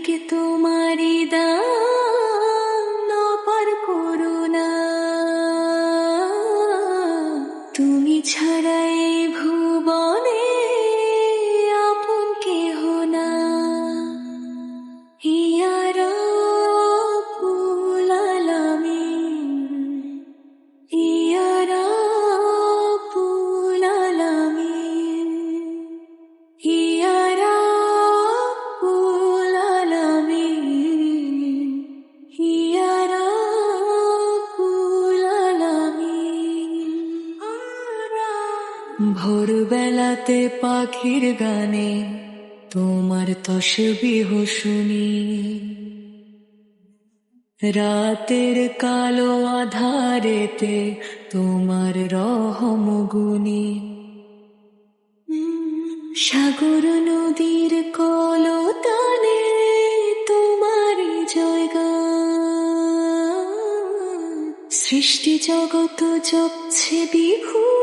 চারিদিকে তোমারি দান অপার করুণা। তুমি ছাড়াই এই ভোরবেলাতে পাখির গানে তোমার তসবিহ শুনি। রাতের কালো আধারেতে তোমার রহম গুনি। সাগর নদীর কলতানে তোমার জয়গা সৃষ্টি জগত জপছে বিভু